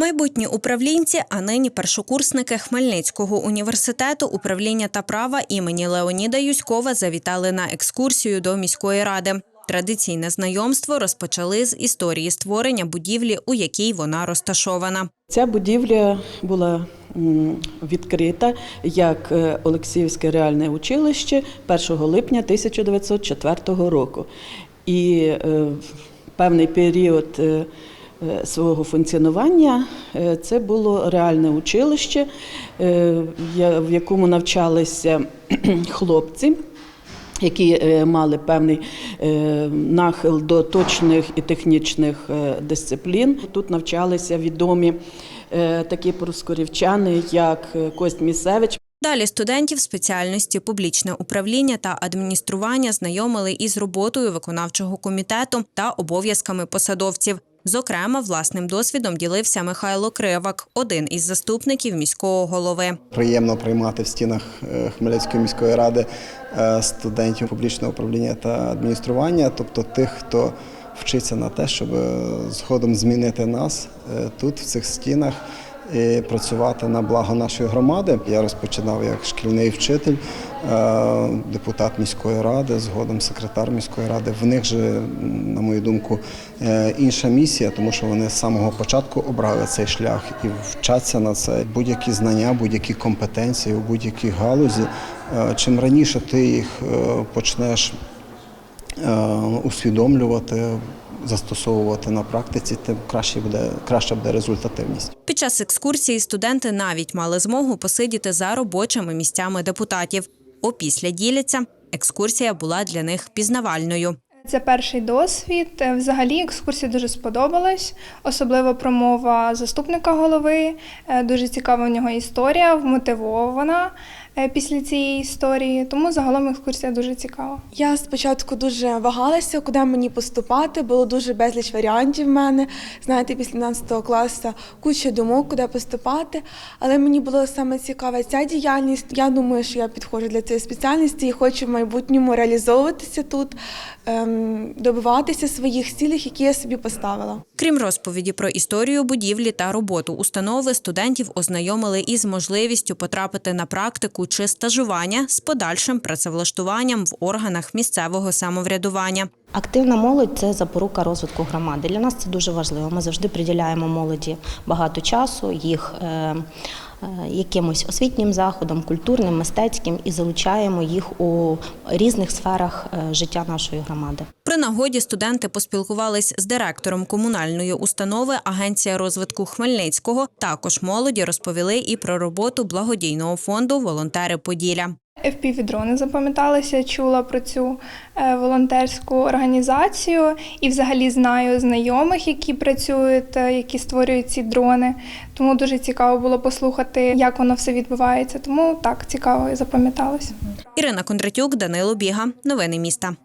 Майбутні управлінці, а нині першокурсники Хмельницького університету управління та права імені Леоніда Юськова завітали на екскурсію до міської ради. Традиційне знайомство розпочали з історії створення будівлі, у якій вона розташована. Ця будівля була відкрита як е, Олексіївське реальне училище 1 липня 1904 року. І е, певний період е, свого функціонування е, це було реальне училище, е, в якому навчалися хлопці які е, мали певний е, нахил до точних і технічних е, дисциплін. Тут навчалися відомі е, такі проскурівчани, як е, Кость Місевич, Далі студентів спеціальності публічне управління та адміністрування знайомили із роботою виконавчого комітету та обов'язками посадовців. Зокрема, власним досвідом ділився Михайло Кривак, один із заступників міського голови. Приємно приймати в стінах е, Хмельницької міської ради е, студентів публічного управління та адміністрування, тобто тих, хто вчиться на те, щоб е, згодом змінити нас тут, в цих стінах. І працювати на благо нашої громади. Я розпочинав як шкільний вчитель, е, депутат міської ради, згодом секретар міської ради. В них же, на мою думку, е, інша місія, тому що вони з самого початку обрали цей шлях і вчаться на це. Будь-які знання, будь-які компетенції у будь-якій галузі. е, Чим раніше ти їх почнеш усвідомлювати, застосовувати на практиці, тим краще буде краща буде результативність. Під час екскурсії студенти навіть мали змогу посидіти за робочими місцями депутатів. Опісля діляться. Екскурсія була для них пізнавальною. Це перший досвід. Взагалі екскурсія дуже сподобалась, особливо промова заступника голови. Е, Дуже цікава в нього історія, вмотивована після цієї історії. Тому загалом екскурсія дуже цікава. Я спочатку дуже вагалася, куди мені поступати. Було дуже безліч варіантів в мене. Знаєте, після 11 класу куча думок, куди поступати. Але мені було саме цікава ця діяльність. Я думаю, що я підходжу для цієї спеціальності і хочу в майбутньому реалізовуватися тут, ем, добиватися своїх цілей, які я собі поставила. Крім розповіді про історію будівлі та роботу установи, студентів ознайомили із можливістю потрапити на практику чи стажування з подальшим працевлаштуванням в органах місцевого самоврядування. Активна молодь це запорука розвитку громади. Для нас це дуже важливо. Ми завжди приділяємо молоді багато часу, їх е, е, якимось освітнім заходом, культурним, мистецьким і залучаємо їх у різних сферах е, життя нашої громади. При нагоді студенти поспілкувались з директором комунальної установи Агенція розвитку Хмельницького. Також молоді розповіли і про роботу благодійного фонду Волонтери Поділля. FPV-дрони запам'яталися, чула про цю е, волонтерську організацію і взагалі знаю знайомих, які працюють, е, які створюють ці дрони. Тому дуже цікаво було послухати, як воно все відбувається. Тому так цікаво і запам'яталося. Ірина Кондратюк, Данило Біга. Новини міста.